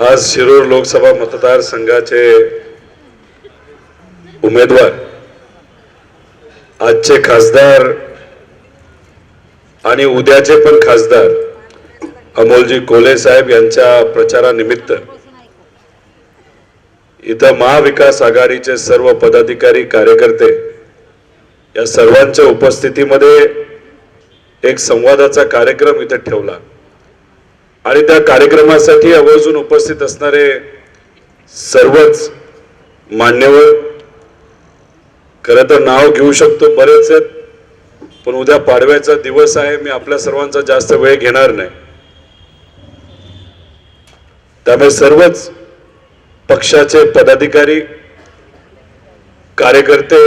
आज शिरूर लोकसभा मतदारसंघाचे उमेदवार आजचे खासदार आणि उद्याचे पण खासदार अमोलजी कोले साहेब यांच्या प्रचारानिमित्त इथं महाविकास आघाडीचे सर्व पदाधिकारी कार्यकर्ते या सर्वांच्या उपस्थितीमध्ये एक संवादाचा कार्यक्रम इथं ठेवला. आणि त्या कार्यक्रमासाठी आवर्जून उपस्थित असणारे सर्वच मान्यवर खरं तर नाव घेऊ शकतो बरेच आहेत पण उद्या पाडव्याचा दिवस आहे मी आपल्या सर्वांचा जास्त वेळ घेणार नाही. त्यामुळे सर्वच पक्षाचे पदाधिकारी कार्यकर्ते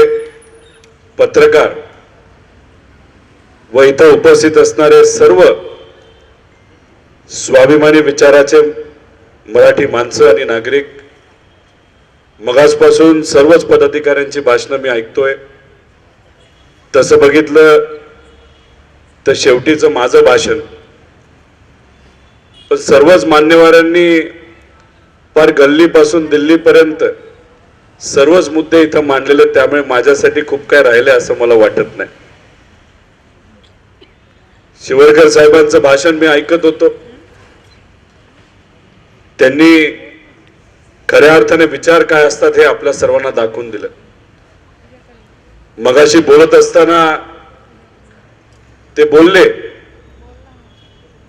पत्रकार व इथं उपस्थित असणारे सर्व स्वाभिमानी विचाराचे मराठी माणसं आणि नागरिक मगासपासून सर्वच पदाधिकाऱ्यांची भाषणं मी ऐकतोय. तसं बघितलं तर शेवटीचं माझं भाषण. पण सर्वच मान्यवरांनी फार गल्लीपासून दिल्लीपर्यंत सर्वच मुद्दे इथं मांडलेले त्यामुळे माझ्यासाठी खूप काय राहिले असं मला वाटत नाही. शिवरकर साहेबांचं भाषण मी ऐकत होतो. त्यांनी खऱ्या अर्थाने विचार काय असतात हे आपल्या सर्वांना दाखवून दिलं. मगाशी बोलत असताना ते बोलले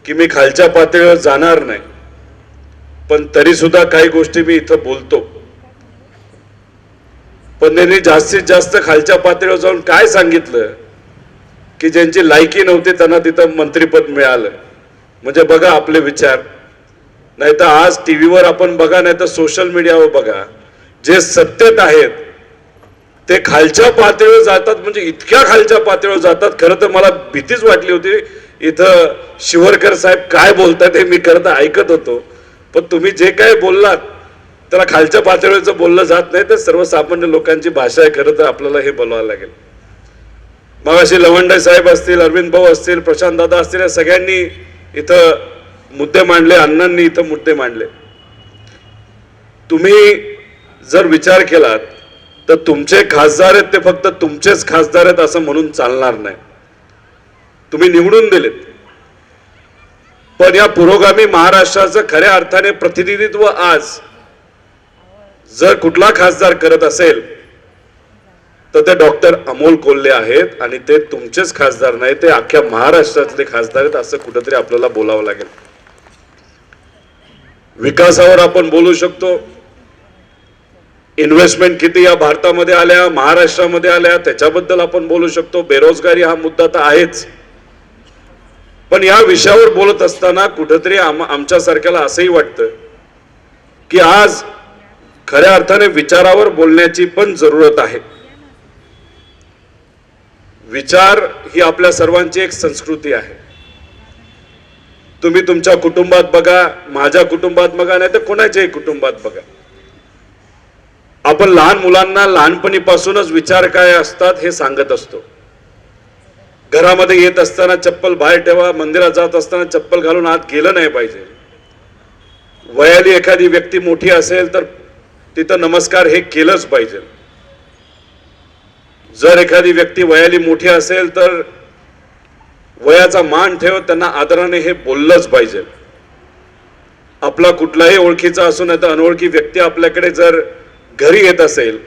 की मी खालच्या पातळीवर जाणार नाही पण तरी सुद्धा काही गोष्टी मी इथं बोलतो. पण त्यांनी जास्तीत जास्त खालच्या पातळीवर जाऊन काय सांगितलं? की ज्यांची लायकी नव्हती त्यांना तिथं मंत्रीपद मिळालं. म्हणजे बघा आपले विचार. नाही तर आज टीव्हीवर आपण बघा नाही तर सोशल मीडियावर बघा. जे सत्तेत आहेत ते खालच्या पातळीवर जातात म्हणजे इतक्या खालच्या पातळीवर जातात. खरं तर मला भीतीच वाटली होती. इथं शिवरकर साहेब काय बोलतात हे मी खरं तर ऐकत होतो. पण तुम्ही जे काय बोललात त्याला खालच्या पातळीवरचं बोललं जात नाही तर सर्वसामान्य लोकांची भाषा आहे खरं तर आपल्याला हे बोलावं लागेल. मग असे लवंडे साहेब असतील अरविंद भाऊ असतील प्रशांत दादा असतील या सगळ्यांनी इथं मुद्दे मांडले अण्णांनी इथं मुद्दे मांडले. तुम्ही जर विचार केलात तर तुमचे खासदार आहेत ते फक्त तुमचेच खासदार आहेत असं म्हणून चालणार नाही. तुम्ही निवडून दिलेत. पण या पुरोगामी महाराष्ट्राचं खऱ्या अर्थाने प्रतिनिधित्व आज जर कुठला खासदार करत असेल तर ते डॉक्टर अमोल कोल्हे आहेत आणि ते तुमचेच खासदार नाही ते अख्ख्या महाराष्ट्रातले खासदार आहेत असं कुठंतरी आपल्याला बोलावं लागेल. विकासावर आपण बोलू शकतो. इन्व्हेस्टमेंट किती या भारतामध्ये आल्या महाराष्ट्रामध्ये आल्या त्याच्याबद्दल आपण बोलू शकतो. बेरोजगारी हा मुद्दा तर आहेच. पण या विषयावर बोलत असताना कुठंतरी आम आमच्यासारख्याला असंही वाटतं की आज खऱ्या अर्थाने विचारावर बोलण्याची पण जरूरत आहे. विचार ही आपल्या सर्वांची एक संस्कृती आहे. तुम्ही तुमच्या कुटुंबात बघा माझ्या कुटुंबात बघा नाही तर कोणाच्याही कुटुंबात बघा. आपण लहान मुलांना लहानपणीपासूनच विचार काय असतात हे सांगत असतो. घरामध्ये येत असताना चप्पल बाहेर ठेवा मंदिरात जात असताना चप्पल घालून आत गेलं नाही पाहिजे. वयाली एखादी व्यक्ती मोठी असेल तर तिथं नमस्कार हे केलंच पाहिजे. जर एखादी व्यक्ती वयाली मोठी असेल तर वयाचा मान ठेव त्यांना आदराने हे बोललंच पाहिजे. आपला कुठलाही ओळखीचा असून आता तर अनोळखी व्यक्ती आपल्याकडे जर घरी येत असेल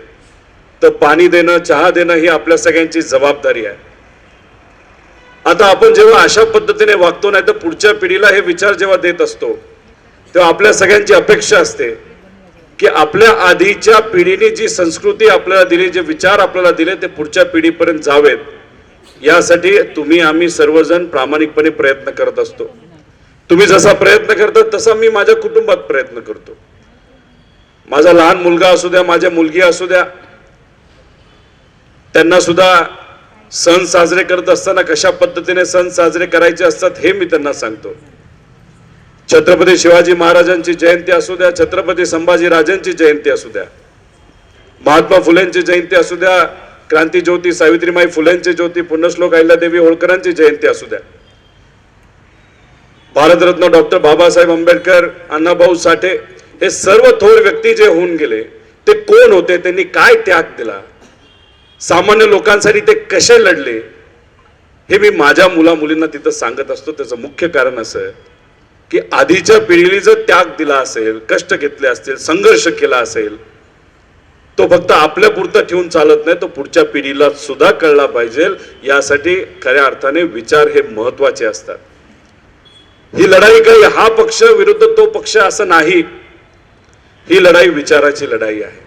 तर पाणी देणं चहा देणं ही आपल्या सगळ्यांची जबाबदारी आहे. आता आपण जेव्हा अशा पद्धतीने वागतो नाही तर पुढच्या पिढीला हे विचार जेव्हा देत असतो तेव्हा आपल्या सगळ्यांची अपेक्षा असते की आपल्या आधीच्या पिढीने जी संस्कृती आपल्याला दिली जे विचार आपल्याला दिले ते पुढच्या पिढीपर्यंत जावेत. यासाठी तुम्ही आम्ही सर्वजण प्रामाणिकपणे प्रयत्न करत असतो. तुम्ही जसा प्रयत्न करता तसा मी माझ्या कुटुंबात प्रयत्न करतो. माझा लहान मुलगा असू द्या माझ्या मुलगी असू द्या त्यांना सुद्धा सण साजरे करत असताना कशा पद्धतीने सण साजरे करायचे असतात हे मी त्यांना सांगतो. छत्रपती शिवाजी महाराजांची जयंती असू द्या छत्रपती संभाजी राजांची जयंती असू द्या महात्मा फुलेंची जयंती असू द्या क्रांती ज्योती सावित्रीमाई फुलेंची ज्योती पुण्यश्लोक अहिल्यादेवी होळकरांची जयंती असू द्या. भारतरत्न डॉक्टर बाबासाहेब आंबेडकर अण्णाभाऊ साठे हे सर्व थोर व्यक्ती जे होऊन गेले ते कोण होते? त्यांनी काय त्याग दिला? सामान्य लोकांसाठी ते कसे लढले? हे मी माझ्या मुला मुलींना तिथं सांगत असतो. त्याचं मुख्य कारण असं आहे की आधीच्या पिढीने जर त्याग दिला असेल कष्ट घेतले असतील संघर्ष केला असेल तो फक्त आपल्या पुरतं ठेवून चालत नाही तो पुढच्या पिढीला सुद्धा कळला पाहिजे. यासाठी खऱ्या अर्थाने विचार हे महत्त्वाचे असतात. ही लढाई काही हा पक्ष विरुद्ध तो पक्ष असं नाही. ही लढाई विचाराची लढाई आहे.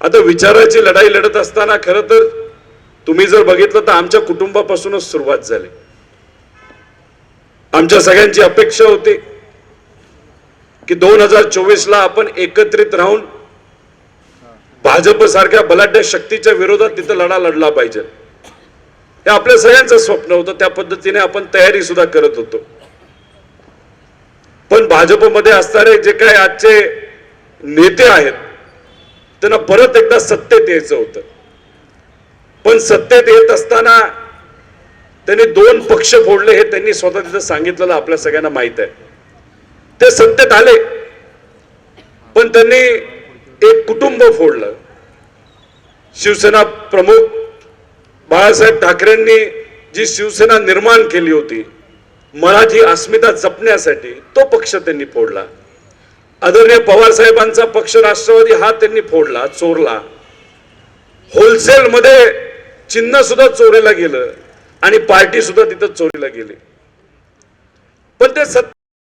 आता विचाराची लढाई लढत असताना खरं तर तुम्ही जर बघितलं तर आमच्या कुटुंबापासूनच सुरुवात झाली. आमच्या सगळ्यांची अपेक्षा होती की दोन हजार चोवीसला आपण एकत्रित राहून भाजप सारख्या बलाढ्य शक्तीच्या विरोधात तिथं लढा लढला पाहिजे. हे आपल्या सगळ्यांचं स्वप्न होतं त्या पद्धतीने आपण तयारी सुद्धा करत होतो. पण भाजपमध्ये असणारे जे काही आजचे नेते आहेत त्यांना परत एकदा सत्तेत यायचं होतं. पण सत्तेत येत असताना त्यांनी दोन पक्ष फोडले हे त्यांनी स्वतः तिथं सांगितलेलं आपल्या सगळ्यांना माहीत आहे. ते सत्तेत आले पण त्यांनी एक कुटुंब फोडलं. शिवसेना प्रमुख बाळासाहेब ठाकरेंनी जी शिवसेना निर्माण केली होती मराठी अस्मिता जपण्यासाठी तो पक्ष त्यांनी फोडला. आदरणीय पवार साहेबांचा पक्ष राष्ट्रवादी हा त्यांनी फोडला चोरला. होलसेल मध्ये चिन्ह सुद्धा चोरीला गेलं आणि पार्टी सुद्धा तिथं चोरीला गेली. पण ते सत्य